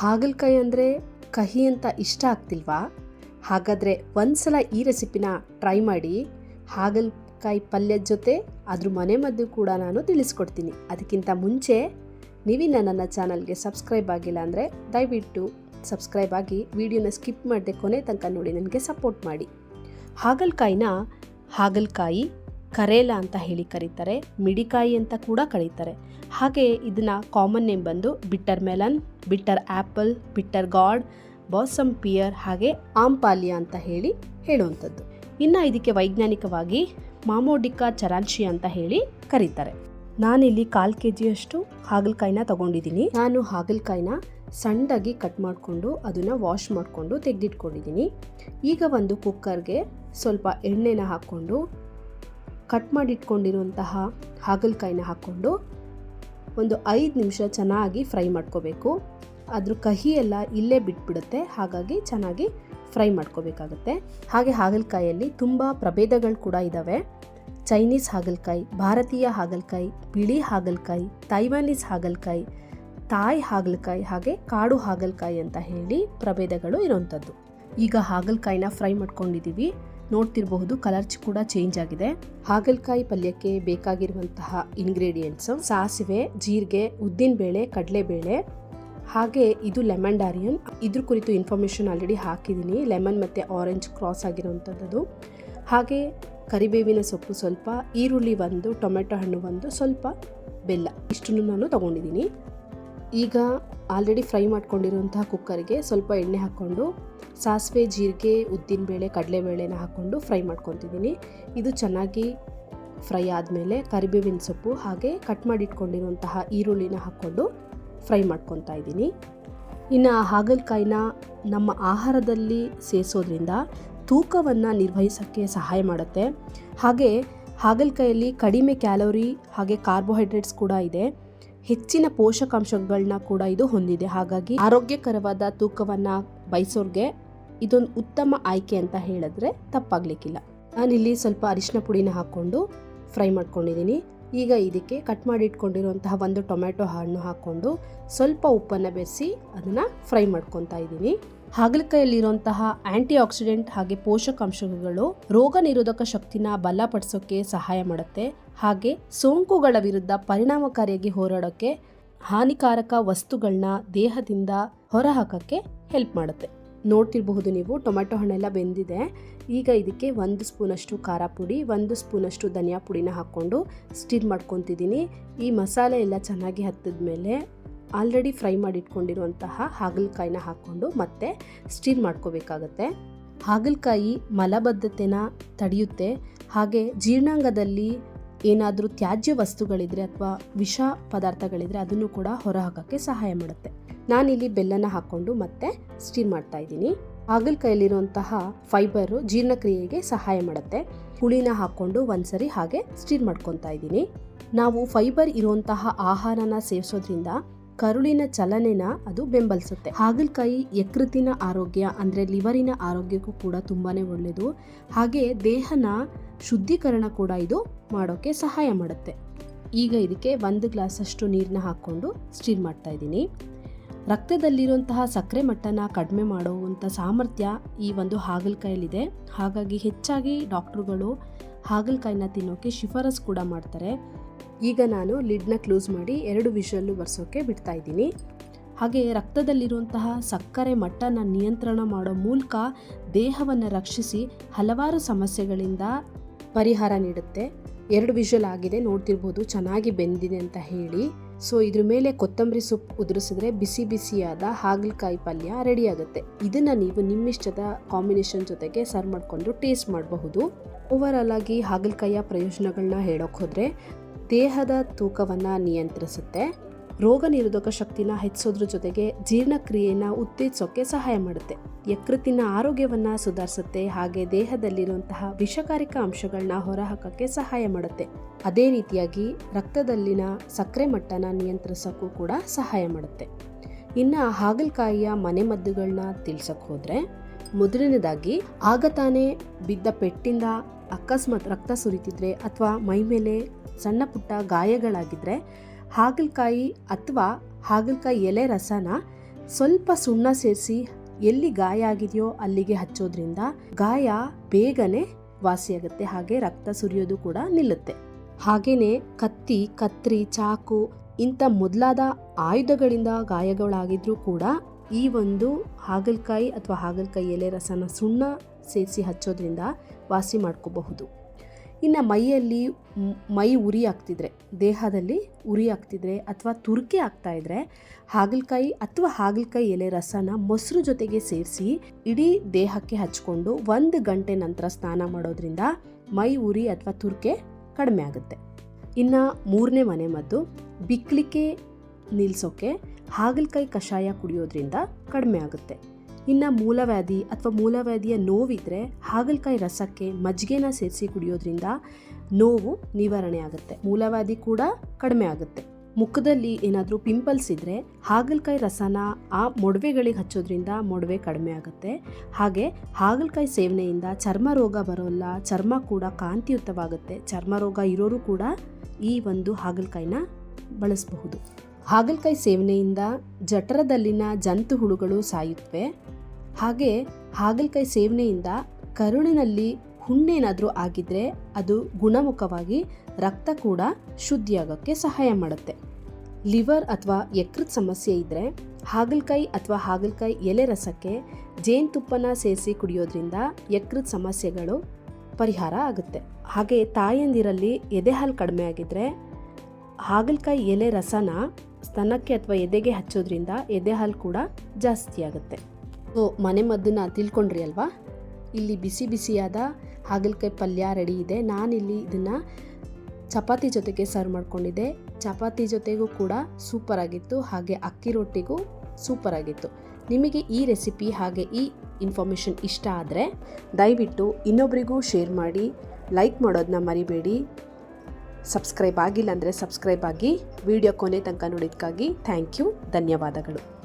ಹಾಗಲಕಾಯಿ ಅಂದರೆ ಕಹಿ ಅಂತ ಇಷ್ಟ ಆಗ್ತಿಲ್ವಾ? ಹಾಗಾದರೆ ಒಂದ್ಸಲ ಈ ರೆಸಿಪಿನ ಟ್ರೈ ಮಾಡಿ. ಹಾಗಲಕಾಯಿ ಪಲ್ಯದ ಜೊತೆ ಅದ್ರ ಮನೆ ಮದ್ದು ಕೂಡ ನಾನು ತಿಳಿಸ್ಕೊಡ್ತೀನಿ. ಅದಕ್ಕಿಂತ ಮುಂಚೆ ನೀವಿನ್ನ ನನ್ನ ಚಾನಲ್ಗೆ ಸಬ್ಸ್ಕ್ರೈಬ್ ಆಗಿಲ್ಲ ಅಂದರೆ ದಯವಿಟ್ಟು ಸಬ್ಸ್ಕ್ರೈಬ್ ಆಗಿ ವಿಡಿಯೋನ ಸ್ಕಿಪ್ ಮಾಡದೆ ಕೊನೆ ತನಕ ನೋಡಿ, ನನಗೆ ಸಪೋರ್ಟ್ ಮಾಡಿ. ಹಾಗಲಕಾಯಿನ ಹಾಗಲಕಾಯಿ ಕರೇಲ ಅಂತ ಹೇಳಿ ಕರೀತಾರೆ, ಮಿಡಿಕಾಯಿ ಅಂತ ಕೂಡ ಕರೀತಾರೆ. ಹಾಗೆ ಇದನ್ನ ಕಾಮನ್ ನೇಮ್ ಬಂದು bitter melon, bitter apple bitter gourd, balsam pear ಹಾಗೆ ಆಂಪಾಲಿಯಾ ಅಂತ ಹೇಳಿ ಹೇಳುವಂಥದ್ದು. ಇನ್ನು ಇದಕ್ಕೆ ವೈಜ್ಞಾನಿಕವಾಗಿ ಮಾಮೋಡಿಕಾ ಚರಾನ್ಶಿ ಅಂತ ಹೇಳಿ ಕರೀತಾರೆ. ನಾನಿಲ್ಲಿ ಕಾಲು ಕೆ ಜಿಯಷ್ಟು ಹಾಗಲಕಾಯಿನ ತಗೊಂಡಿದ್ದೀನಿ. ನಾನು ಹಾಗಲಕಾಯಿನ ಸಣ್ಣದಾಗಿ ಕಟ್ ಮಾಡಿಕೊಂಡು ಅದನ್ನು ವಾಶ್ ಮಾಡಿಕೊಂಡು ತೆಗೆದಿಟ್ಕೊಂಡಿದ್ದೀನಿ. ಈಗ ಒಂದು ಕುಕ್ಕರ್ಗೆ ಸ್ವಲ್ಪ ಎಣ್ಣೆನ ಹಾಕ್ಕೊಂಡು ಕಟ್ ಮಾಡಿಟ್ಕೊಂಡಿರುವಂತಹ ಹಾಗಲಕಾಯಿನ ಹಾಕ್ಕೊಂಡು ಒಂದು ಐದು ನಿಮಿಷ ಚೆನ್ನಾಗಿ ಫ್ರೈ ಮಾಡ್ಕೋಬೇಕು. ಅದ್ರ ಕಹಿ ಎಲ್ಲ ಇಲ್ಲೇ ಬಿಟ್ಬಿಡುತ್ತೆ, ಹಾಗಾಗಿ ಚೆನ್ನಾಗಿ ಫ್ರೈ ಮಾಡ್ಕೋಬೇಕಾಗುತ್ತೆ. ಹಾಗೆ ಹಾಗಲಕಾಯಲ್ಲಿ ತುಂಬ ಪ್ರಭೇದಗಳು ಕೂಡ ಇದ್ದಾವೆ ಚೈನೀಸ್ ಹಾಗಲಕಾಯಿ, ಭಾರತೀಯ ಹಾಗಲಕಾಯಿ, ಬಿಳಿ ಹಾಗಲಕಾಯಿ, ತೈವಾನೀಸ್ ಹಾಗಲಕಾಯಿ, ತಾಯಿ ಹಾಗಲಕಾಯಿ, ಹಾಗೆ ಕಾಡು ಹಾಗಲಕಾಯಿ ಅಂತ ಹೇಳಿ ಪ್ರಭೇದಗಳು ಇರೋವಂಥದ್ದು. ಈಗ ಹಾಗಲಕಾಯಿನ ಫ್ರೈ ಮಾಡ್ಕೊಂಡಿದ್ದೀವಿ ನೋಡ್ತಿರಬಹುದು ಕಲರ್ ಕೂಡ ಚೇಂಜ್ ಆಗಿದೆ. ಹಾಗಲಕಾಯಿ ಪಲ್ಯಕ್ಕೆ ಬೇಕಾಗಿರುವಂತಹ ಇಂಗ್ರೀಡಿಯೆಂಟ್ಸ್ ಸಾಸಿವೆ, ಜೀರಿಗೆ ಉದ್ದಿನಬೇಳೆ ಕಡಲೆಬೇಳೆ ಹಾಗೆ ಇದು ಲೆಮನ್ ಡಾರಿಯನ್ ಇದ್ರ ಕುರಿತು ಇನ್ಫಾರ್ಮೇಷನ್ ಆಲ್ರೆಡಿ ಹಾಕಿದ್ದೀನಿ ಲೆಮನ್ ಮತ್ತು ಆರೆಂಜ್ ಕ್ರಾಸ್ ಆಗಿರುವಂಥದ್ದು ಹಾಗೆ ಕರಿಬೇವಿನ ಸೊಪ್ಪು ಸ್ವಲ್ಪ, ಈರುಳ್ಳಿ ಒಂದು, ಟೊಮೆಟೊ ಹಣ್ಣು ಒಂದು ಸ್ವಲ್ಪ ಬೆಲ್ಲ. ಇಷ್ಟನ್ನು ನಾನು ತಗೊಂಡಿದ್ದೀನಿ ಈಗ ಆಲ್ರೆಡಿ ಫ್ರೈ ಮಾಡ್ಕೊಂಡಿರುವಂತಹ ಕುಕ್ಕರ್ಗೆ ಸ್ವಲ್ಪ ಎಣ್ಣೆ ಹಾಕ್ಕೊಂಡು ಸಾಸಿವೆ, ಜೀರಿಗೆ ಉದ್ದಿನಬೇಳೆ ಕಡಲೆಬೇಳೆನ ಹಾಕ್ಕೊಂಡು ಫ್ರೈ ಮಾಡ್ಕೊತಿದ್ದೀನಿ. ಇದು ಚೆನ್ನಾಗಿ ಫ್ರೈ ಆದಮೇಲೆ ಕರಿಬೇವಿನ ಸೊಪ್ಪು ಹಾಗೆ ಕಟ್ ಮಾಡಿಟ್ಕೊಂಡಿರುವಂತಹ ಈರುಳ್ಳಿನ ಹಾಕ್ಕೊಂಡು ಫ್ರೈ ಮಾಡ್ಕೊತಾ ಇದ್ದೀನಿ. ಇನ್ನು ಹಾಗಲಕಾಯಿನ ನಮ್ಮ ಆಹಾರದಲ್ಲಿ ಸೇರಿಸೋದ್ರಿಂದ ತೂಕವನ್ನು ನಿರ್ವಹಿಸೋಕ್ಕೆ ಸಹಾಯ ಮಾಡುತ್ತೆ. ಹಾಗೆ ಹಾಗಲಕಾಯಲ್ಲಿ ಕಡಿಮೆ ಕ್ಯಾಲೋರಿ ಹಾಗೆ ಕಾರ್ಬೋಹೈಡ್ರೇಟ್ಸ್ ಕೂಡ ಇದೆ. ಹೆಚ್ಚಿನ ಪೋಷಕಾಂಶಗಳನ್ನ ಕೂಡ ಇದು ಹೊಂದಿದೆ. ಹಾಗಾಗಿ ಆರೋಗ್ಯಕರವಾದ ತೂಕವನ್ನು ಬಯಸೋರ್ಗೆ ಇದೊಂದು ಉತ್ತಮ ಆಯ್ಕೆ ಅಂತ ಹೇಳಿದ್ರೆ ತಪ್ಪಾಗ್ಲಿಕ್ಕಿಲ್ಲ. ನಾನಿಲ್ಲಿ ಸ್ವಲ್ಪ ಅರಿಶಿನ ಪುಡಿನ ಹಾಕ್ಕೊಂಡು ಫ್ರೈ ಮಾಡ್ಕೊಂಡಿದ್ದೀನಿ ಈಗ ಇದಕ್ಕೆ ಕಟ್ ಮಾಡಿ ಇಟ್ಕೊಂಡಿರುವಂತಹ ಒಂದು ಟೊಮೆಟೊ ಹಣ್ಣು ಹಾಕ್ಕೊಂಡು ಸ್ವಲ್ಪ ಉಪ್ಪನ್ನು ಬೆರೆಸಿ ಅದನ್ನು ಫ್ರೈ ಮಾಡ್ಕೊತಾ ಇದ್ದೀನಿ ಹಾಗಲಕಾಯಲ್ಲಿರುವಂತಹ ಆಂಟಿ ಆಕ್ಸಿಡೆಂಟ್ ಹಾಗೆ ಪೋಷಕಾಂಶಗಳು ರೋಗ ನಿರೋಧಕ ಶಕ್ತಿನ ಬಲಪಡಿಸೋಕೆ ಸಹಾಯ ಮಾಡುತ್ತೆ. ಹಾಗೆ ಸೋಂಕುಗಳ ವಿರುದ್ಧ ಪರಿಣಾಮಕಾರಿಯಾಗಿ ಹೋರಾಡೋಕ್ಕೆ ಹಾನಿಕಾರಕ ವಸ್ತುಗಳನ್ನ ದೇಹದಿಂದ ಹೊರಹಾಕಕ್ಕೆ ಹೆಲ್ಪ್ ಮಾಡುತ್ತೆ. ನೋಡ್ತಿರಬಹುದು ನೀವು ಟೊಮೆಟೊ ಹಣ್ಣೆಲ್ಲ ಬೆಂದಿದೆ. ಈಗ ಇದಕ್ಕೆ ಒಂದು ಸ್ಪೂನಷ್ಟು ಖಾರ ಪುಡಿ, ಒಂದು ಸ್ಪೂನಷ್ಟು ಧನಿಯಾ ಪುಡಿನ ಹಾಕ್ಕೊಂಡು ಸ್ಟಿರ್ ಮಾಡ್ಕೊತಿದ್ದೀನಿ. ಈ ಮಸಾಲೆ ಎಲ್ಲ ಚೆನ್ನಾಗಿ ಹತ್ತಿದ ಮೇಲೆ ಆಲ್ರೆಡಿ ಫ್ರೈ ಮಾಡಿಟ್ಕೊಂಡಿರುವಂತಹ ಹಾಗಲಕಾಯಿನ ಹಾಕ್ಕೊಂಡು ಮತ್ತೆ ಸ್ಟೀಲ್ ಮಾಡ್ಕೋಬೇಕಾಗತ್ತೆ. ಹಾಗಲಕಾಯಿ ಮಲಬದ್ಧತೆನ ತಡೆಯುತ್ತೆ. ಹಾಗೆ ಜೀರ್ಣಾಂಗದಲ್ಲಿ ಏನಾದರೂ ತ್ಯಾಜ್ಯ ವಸ್ತುಗಳಿದ್ರೆ ಅಥವಾ ವಿಷ ಪದಾರ್ಥಗಳಿದ್ರೆ ಅದನ್ನು ಕೂಡ ಹೊರಹಾಕೋಕ್ಕೆ ಸಹಾಯ ಮಾಡುತ್ತೆ. ನಾನಿಲ್ಲಿ ಬೆಲ್ಲನ ಹಾಕ್ಕೊಂಡು ಮತ್ತೆ ಸ್ಟೀರ್ ಮಾಡ್ತಾ ಇದ್ದೀನಿ. ಹಾಗಲಕಾಯಲ್ಲಿರುವಂತಹ ಫೈಬರು ಜೀರ್ಣಕ್ರಿಯೆಗೆ ಸಹಾಯ ಮಾಡುತ್ತೆ. ಹುಳಿನ ಹಾಕ್ಕೊಂಡು ಒಂದ್ಸರಿ ಹಾಗೆ ಸ್ಟೀರ್ ಮಾಡ್ಕೊತಾ ಇದ್ದೀನಿ. ನಾವು ಫೈಬರ್ ಇರುವಂತಹ ಆಹಾರನ ಸೇವಿಸೋದ್ರಿಂದ ಕರುಳಿನ ಚಲನೆನ ಅದು ಬೆಂಬಲಿಸುತ್ತೆ. ಹಾಗಲಕಾಯಿ ಯಕೃತಿನ ಆರೋಗ್ಯ ಅಂದರೆ ಲಿವರಿನ ಆರೋಗ್ಯಕ್ಕೂ ಕೂಡ ತುಂಬಾ ಒಳ್ಳೆಯದು ಹಾಗೆ ದೇಹನ ಶುದ್ಧೀಕರಣ ಕೂಡ ಇದು ಮಾಡೋಕ್ಕೆ ಸಹಾಯ ಮಾಡುತ್ತೆ. ಈಗ ಇದಕ್ಕೆ ಒಂದು ಗ್ಲಾಸಷ್ಟು ನೀರನ್ನ ಹಾಕ್ಕೊಂಡು ಸ್ಟೀರ್ ಮಾಡ್ತಾ ಇದ್ದೀನಿ. ರಕ್ತದಲ್ಲಿರುವಂತಹ ಸಕ್ಕರೆ ಮಟ್ಟನ ಕಡಿಮೆ ಮಾಡುವಂಥ ಸಾಮರ್ಥ್ಯ ಈ ಒಂದು ಹಾಗಲಕಾಯಲ್ಲಿದೆ. ಹಾಗಾಗಿ ಹೆಚ್ಚಾಗಿ ಡಾಕ್ಟ್ರುಗಳು ಹಾಗಲಕಾಯಿನ ತಿನ್ನೋಕೆ ಶಿಫಾರಸ್ ಕೂಡ ಮಾಡ್ತಾರೆ. ಈಗ ನಾನು ಲಿಡ್ನ ಕ್ಲೋಸ್ ಮಾಡಿ ಎರಡು ವಿಷಲ್ಲು ಬರ್ಸೋಕ್ಕೆ ಬಿಡ್ತಾ ಇದ್ದೀನಿ. ಹಾಗೆ ರಕ್ತದಲ್ಲಿರುವಂತಹ ಸಕ್ಕರೆ ಮಟ್ಟನ ನಿಯಂತ್ರಣ ಮಾಡೋ ಮೂಲಕ ದೇಹವನ್ನು ರಕ್ಷಿಸಿ ಹಲವಾರು ಸಮಸ್ಯೆಗಳಿಂದ ಪರಿಹಾರ ನೀಡುತ್ತೆ. ಎರಡು ವಿಷಲ್ ಆಗಿದೆ, ನೋಡ್ತಿರ್ಬೋದು ಚೆನ್ನಾಗಿ ಬೆಂದಿದೆ ಅಂತ ಹೇಳಿ. ಸೊ ಇದ್ರ ಮೇಲೆ ಕೊತ್ತಂಬರಿ ಸೊಪ್ಪು ಉದುರಿಸಿದ್ರೆ ಬಿಸಿ ಬಿಸಿಯಾದ ಹಾಗಲಕಾಯಿ ಪಲ್ಯ ರೆಡಿ ಆಗುತ್ತೆ. ಇದನ್ನ ನೀವು ನಿಮ್ಮಿಷ್ಟದ ಕಾಂಬಿನೇಷನ್ ಜೊತೆಗೆ ಸರ್ವ್ ಮಾಡಿಕೊಂಡು ಟೇಸ್ಟ್ ಮಾಡಬಹುದು. ಓವರ್ ಆಲ್ ಆಗಿ ಹಾಗಲಕಾಯಿಯ ಪ್ರಯೋಜನಗಳನ್ನ ಹೇಳೋಕೆ ಹೋದರೆ ದೇಹದ ತೂಕವನ್ನು ನಿಯಂತ್ರಿಸುತ್ತೆ. ರೋಗ ನಿರೋಧಕ ಶಕ್ತಿನ ಹೆಚ್ಚಿಸೋದ್ರ ಜೊತೆಗೆ ಜೀರ್ಣಕ್ರಿಯೆನ ಉತ್ತೇಜಿಸೋಕ್ಕೆ ಸಹಾಯ ಮಾಡುತ್ತೆ. ಯಕೃತ್ತಿನ ಆರೋಗ್ಯವನ್ನು ಸುಧಾರಿಸುತ್ತೆ. ಹಾಗೆ ದೇಹದಲ್ಲಿರುವಂತಹ ವಿಷಕಾರಿಕ ಅಂಶಗಳನ್ನ ಹೊರಹಾಕಕ್ಕೆ ಸಹಾಯ ಮಾಡುತ್ತೆ. ಅದೇ ರೀತಿಯಾಗಿ ರಕ್ತದಲ್ಲಿನ ಸಕ್ಕರೆ ಮಟ್ಟನ ನಿಯಂತ್ರಿಸೋಕ್ಕೂ ಕೂಡ ಸಹಾಯ ಮಾಡುತ್ತೆ. ಇನ್ನು ಹಾಗಲಕಾಯಿಯ ಮನೆಮದ್ದುಗಳನ್ನ ತಿಳ್ಸಕ್ಕೆ ಹೋದರೆ ಮೊದಲನೇದಾಗಿ ಆಗ ತಾನೇ ಬಿದ್ದ ಪೆಟ್ಟಿಂದ ಅಕಸ್ಮಾತ್ ರಕ್ತ ಸುರಿತಿದ್ರೆ ಅಥವಾ ಮೈ ಮೇಲೆ ಸಣ್ಣ ಪುಟ್ಟ ಗಾಯಗಳಾಗಿದ್ದರೆ ಹಾಗಲಕಾಯಿ ಅಥವಾ ಹಾಗಲಕಾಯಿ ಎಲೆ ರಸನ ಸ್ವಲ್ಪ ಸುಣ್ಣ ಸೇರಿಸಿ ಎಲ್ಲಿ ಗಾಯ ಆಗಿದೆಯೋ ಅಲ್ಲಿಗೆ ಹಚ್ಚೋದ್ರಿಂದ ಗಾಯ ಬೇಗನೆ ವಾಸಿಯಾಗುತ್ತೆ, ಹಾಗೆ ರಕ್ತ ಸುರಿಯೋದು ಕೂಡ ನಿಲ್ಲುತ್ತೆ. ಹಾಗೆಯೇ ಕತ್ತಿ, ಕತ್ರಿ, ಚಾಕು ಇಂಥ ಮೊದಲಾದ ಆಯುಧಗಳಿಂದ ಗಾಯಗಳಾಗಿದ್ರೂ ಕೂಡ ಈ ಒಂದು ಹಾಗಲಕಾಯಿ ಅಥವಾ ಹಾಗಲಕಾಯಿ ಎಲೆ ರಸನ ಸುಣ್ಣ ಸೇರಿಸಿ ಹಚ್ಚೋದ್ರಿಂದ ವಾಸಿ ಮಾಡ್ಕೋಬಹುದು. ಇನ್ನು ಮೈಯಲ್ಲಿ ಮೈ ಉರಿ ಆಗ್ತಿದ್ರೆ, ದೇಹದಲ್ಲಿ ಉರಿ ಆಗ್ತಿದ್ರೆ ಅಥವಾ ತುರ್ಕೆ ಆಗ್ತಾ ಇದ್ರೆ, ಹಾಗಲಕಾಯಿ ಅಥವಾ ಹಾಗಲಕಾಯಿ ಎಲೆ ರಸನ ಮೊಸರು ಜೊತೆಗೆ ಸೇರಿಸಿ ಇಡೀ ದೇಹಕ್ಕೆ ಹಚ್ಕೊಂಡು ಒಂದು ಗಂಟೆ ನಂತರ ಸ್ನಾನ ಮಾಡೋದ್ರಿಂದ ಮೈ ಉರಿ ಅಥವಾ ತುರ್ಕೆ ಕಡಿಮೆ ಆಗುತ್ತೆ. ಇನ್ನು ಮೂರನೇ ಮನೆ ಮದ್ದು ಬಿಕ್ಲಿಕ್ಕೆ ನಿಲ್ಲಿಸೋಕೆ ಹಾಗಲಕಾಯಿ ಕಷಾಯ ಕುಡಿಯೋದ್ರಿಂದ ಕಡಿಮೆ ಆಗುತ್ತೆ. ಇನ್ನು ಮೂಲವ್ಯಾಧಿ ಅಥವಾ ಮೂಲವ್ಯಾಧಿಯ ನೋವಿದ್ರೆ ಹಾಗಲಕಾಯಿ ರಸಕ್ಕೆ ಮಜ್ಜಿಗೆನ ಸೇರಿಸಿ ಕುಡಿಯೋದ್ರಿಂದ ನೋವು ನಿವಾರಣೆ ಆಗುತ್ತೆ. ಮೂಲವ್ಯಾಧಿ ಕೂಡ ಕಡಿಮೆ ಆಗುತ್ತೆ. ಮುಖದಲ್ಲಿ ಏನಾದರೂ ಪಿಂಪಲ್ಸ್ ಇದ್ದರೆ ಹಾಗಲಕಾಯಿ ರಸನ ಆ ಮೊಡವೆಗಳಿಗೆ ಹಚ್ಚೋದ್ರಿಂದ ಮೊಡವೆ ಕಡಿಮೆ ಆಗುತ್ತೆ. ಹಾಗೆ ಹಾಗಲಕಾಯಿ ಸೇವನೆಯಿಂದ ಚರ್ಮ ರೋಗ ಬರೋಲ್ಲ, ಚರ್ಮ ಕೂಡ ಕಾಂತಿಯುತವಾಗುತ್ತೆ. ಚರ್ಮ ರೋಗ ಇರೋರು ಕೂಡ ಈ ಒಂದು ಹಾಗಲಕಾಯಿನ ಬಳಸಬಹುದು. ಹಾಗಲಕಾಯಿ ಸೇವನೆಯಿಂದ ಜಠರದಲ್ಲಿನ ಜಂತು ಹುಳುಗಳು ಸಾಯುತ್ತವೆ. ಹಾಗೆ ಹಾಗಲಕಾಯಿ ಸೇವನೆಯಿಂದ ಕರುಳಿನಲ್ಲಿ ಹುಣ್ಣೇನಾದರೂ ಆಗಿದ್ದರೆ ಅದು ಗುಣಮುಖವಾಗಿ ರಕ್ತ ಕೂಡ ಶುದ್ಧಿಯಾಗೋಕ್ಕೆ ಸಹಾಯ ಮಾಡುತ್ತೆ. ಲಿವರ್ ಅಥವಾ ಯಕೃತ್ ಸಮಸ್ಯೆ ಇದ್ದರೆ ಹಾಗಲಕಾಯಿ ಅಥವಾ ಹಾಗಲಕಾಯಿ ಎಲೆ ರಸಕ್ಕೆ ಜೇನುತುಪ್ಪನ ಸೇರಿಸಿ ಕುಡಿಯೋದ್ರಿಂದ ಯಕೃತ್ ಸಮಸ್ಯೆಗಳು ಪರಿಹಾರ ಆಗುತ್ತೆ. ಹಾಗೆ ತಾಯಂದಿರಲ್ಲಿ ಎದೆಹಾಲು ಕಡಿಮೆ ಆಗಿದ್ದರೆ ಹಾಗಲಕಾಯಿ ಎಲೆ ರಸನ ಸ್ತನಕ್ಕೆ ಅಥವಾ ಎದೆಗೆ ಹಚ್ಚೋದ್ರಿಂದ ಎದೆ ಹಾಲು ಕೂಡ ಜಾಸ್ತಿ ಆಗುತ್ತೆ. ಸೊ ಮನೆ ಮದ್ದನ್ನ ತಿಳ್ಕೊಂಡ್ರಿ ಅಲ್ವಾ? ಇಲ್ಲಿ ಬಿಸಿ ಬಿಸಿಯಾದ ಹಾಗಲಕಾಯಿ ಪಲ್ಯ ರೆಡಿ ಇದೆ. ನಾನಿಲ್ಲಿ ಇದನ್ನು ಚಪಾತಿ ಜೊತೆಗೆ ಸರ್ವ್ ಮಾಡಿಕೊಂಡಿದ್ದೆ. ಚಪಾತಿ ಜೊತೆಗೂ ಕೂಡ ಸೂಪರ್ ಆಗಿತ್ತು. ಹಾಗೆ ಅಕ್ಕಿ ರೊಟ್ಟಿಗೂ ಸೂಪರ್ ಆಗಿತ್ತು. ನಿಮಗೆ ಈ ರೆಸಿಪಿ ಹಾಗೆ ಈ ಇನ್ಫಾರ್ಮೇಷನ್ ಇಷ್ಟ ಆದರೆ ದಯವಿಟ್ಟು ಇನ್ನೊಬ್ರಿಗೂ ಶೇರ್ ಮಾಡಿ ಲೈಕ್ ಮಾಡೋದನ್ನ ಮರಿಬೇಡಿ. ಸಬ್ಸ್ಕ್ರೈಬ್ ಆಗಿಲ್ಲ ಅಂದರೆ ಸಬ್ಸ್ಕ್ರೈಬ್ ಆಗಿ ವಿಡಿಯೋ ಕೊನೆ ತನಕ ನೋಡಿದ್ದಕ್ಕಾಗಿ ಥ್ಯಾಂಕ್ ಯು ಧನ್ಯವಾದಗಳು.